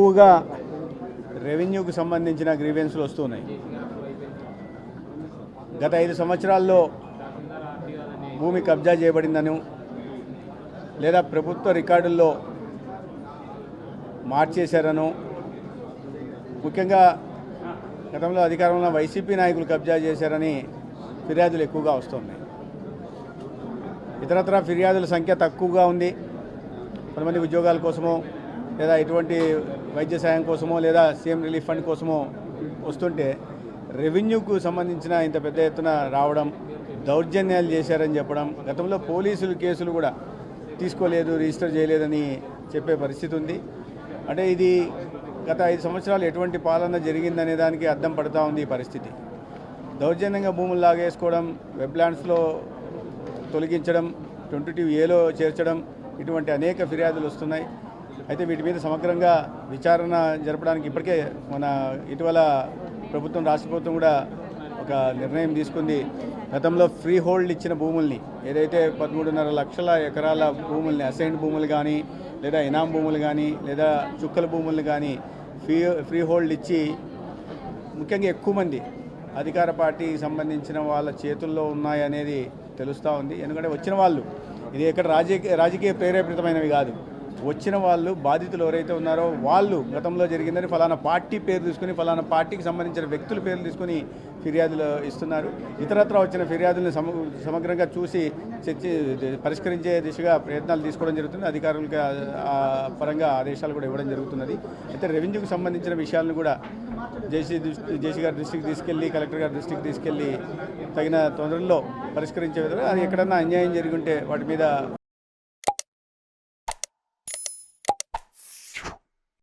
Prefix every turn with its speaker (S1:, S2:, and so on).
S1: ఎక్కువగా రెవెన్యూకు సంబంధించిన గ్రీవెన్స్లు వస్తున్నాయి. గత ఐదు సంవత్సరాల్లో భూమి కబ్జా చేయబడిందను లేదా ప్రభుత్వ రికార్డుల్లో మార్చేశారను. ముఖ్యంగా గతంలో అధికారంలో వైసీపీ నాయకులు కబ్జా చేశారని ఫిర్యాదులు ఎక్కువగా వస్తున్నాయి. ఇతరత్ర ఫిర్యాదుల సంఖ్య తక్కువగా ఉంది. కొంతమంది ఉద్యోగాల కోసమో లేదా ఎటువంటి వైద్య సాయం కోసమో లేదా సీఎం రిలీఫ్ ఫండ్ కోసమో వస్తుంటే రెవెన్యూకు సంబంధించిన ఇంత పెద్ద ఎత్తున రావడం దౌర్జన్యాలు చేశారని చెప్పడం గతంలో పోలీసులు కేసులు కూడా తీసుకోలేదు రిజిస్టర్ చేయలేదని చెప్పే పరిస్థితి ఉంది. అంటే ఇది గత ఐదు సంవత్సరాలు ఎటువంటి పాలన జరిగిందనే దానికి అర్థం పడుతూ ఉంది ఈ పరిస్థితి. దౌర్జన్యంగా భూములు లాగేసుకోవడం వెబ్లాండ్స్లో తొలగించడం ట్వంటీ టూ ఏలో చేర్చడం ఇటువంటి అనేక ఫిర్యాదులు వస్తున్నాయి. అయితే వీటి మీద సమగ్రంగా విచారణ జరపడానికి ఇప్పటికే మన ఇటీవల ప్రభుత్వం రాష్ట్ర ప్రభుత్వం కూడా ఒక నిర్ణయం తీసుకుంది. గతంలో ఫ్రీ హోల్డ్ ఇచ్చిన భూముల్ని ఏదైతే పదమూడున్నర లక్షల ఎకరాల భూముల్ని అసైన్ భూములు కానీ లేదా ఇనాం భూములు కానీ లేదా చుక్కల భూములు కానీ ఫ్రీ ఫ్రీ హోల్డ్ ఇచ్చి ముఖ్యంగా ఎక్కువ మంది అధికార పార్టీకి సంబంధించిన వాళ్ళ చేతుల్లో ఉన్నాయనేది తెలుస్తూ ఉంది. ఎందుకంటే వచ్చిన వాళ్ళు ఇది ఇక్కడ రాజకీయ రాజకీయ ప్రేరేపితమైనవి కాదు. వచ్చిన వాళ్ళు బాధితులు ఎవరైతే ఉన్నారో వాళ్ళు గతంలో జరిగిందని ఫలానా పార్టీ పేరు తీసుకుని ఫలానా పార్టీకి సంబంధించిన వ్యక్తుల పేర్లు తీసుకుని ఫిర్యాదులు ఇస్తున్నారు. ఇతరత్ర వచ్చిన ఫిర్యాదులను సమ సమగ్రంగా చూసి చర్చి పరిష్కరించే దిశగా ప్రయత్నాలు తీసుకోవడం జరుగుతుంది. అధికారులకు పరంగా ఆదేశాలు కూడా ఇవ్వడం జరుగుతున్నది. అయితే రెవెన్యూకి సంబంధించిన విషయాలను కూడా జేసీ జేసీ గారి దృష్టికి తీసుకెళ్ళి కలెక్టర్ గారి దృష్టికి తీసుకెళ్ళి తగిన తొందరలో పరిష్కరించే విధంగా అది ఎక్కడన్నా అన్యాయం జరిగి ఉంటే వాటి మీద